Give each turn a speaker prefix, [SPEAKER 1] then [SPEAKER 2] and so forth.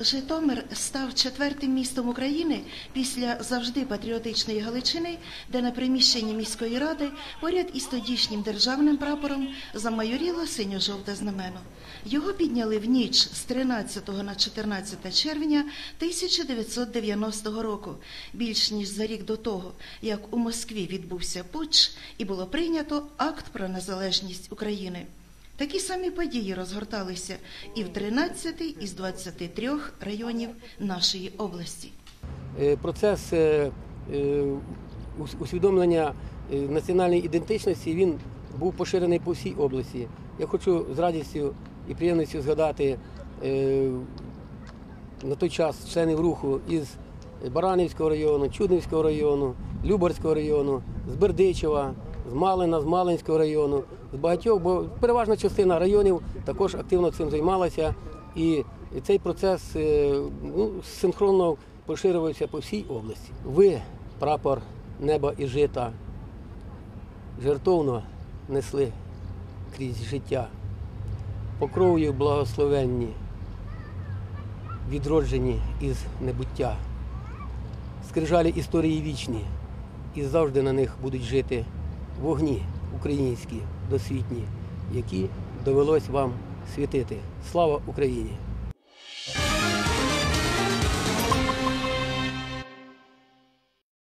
[SPEAKER 1] Житомир став четвертим містом України після завжди патріотичної Галичини, де на приміщенні міської ради поряд із тодішнім державним прапором замайоріло синьо-жовте знамено. Його підняли в ніч з 13 на 14 червня 1990 року, більш ніж за рік до того, як у Москві відбувся путч і було прийнято акт про незалежність України. Такі самі події розгорталися і в 13 із 23 районів нашої області.
[SPEAKER 2] Е, Процес е, е, ус- усвідомлення національної ідентичності він був поширений по всій області. Я хочу з радістю і приємністю згадати на той час членів руху із Баранівського району, Чуднівського району, Любарського району, з Бердичева, з Малина, з Малинського району, з багатьох, бо переважна частина районів також активно цим займалася. І цей процес е, ну, синхронно поширювався по всій області. Ви, прапор неба і жита, жертовно несли крізь життя, покров'ю благословенні, відроджені із небуття. Скрижалі історії вічні, і завжди на них будуть жити вогні українські, досвітні, які довелось вам світити. Слава Україні!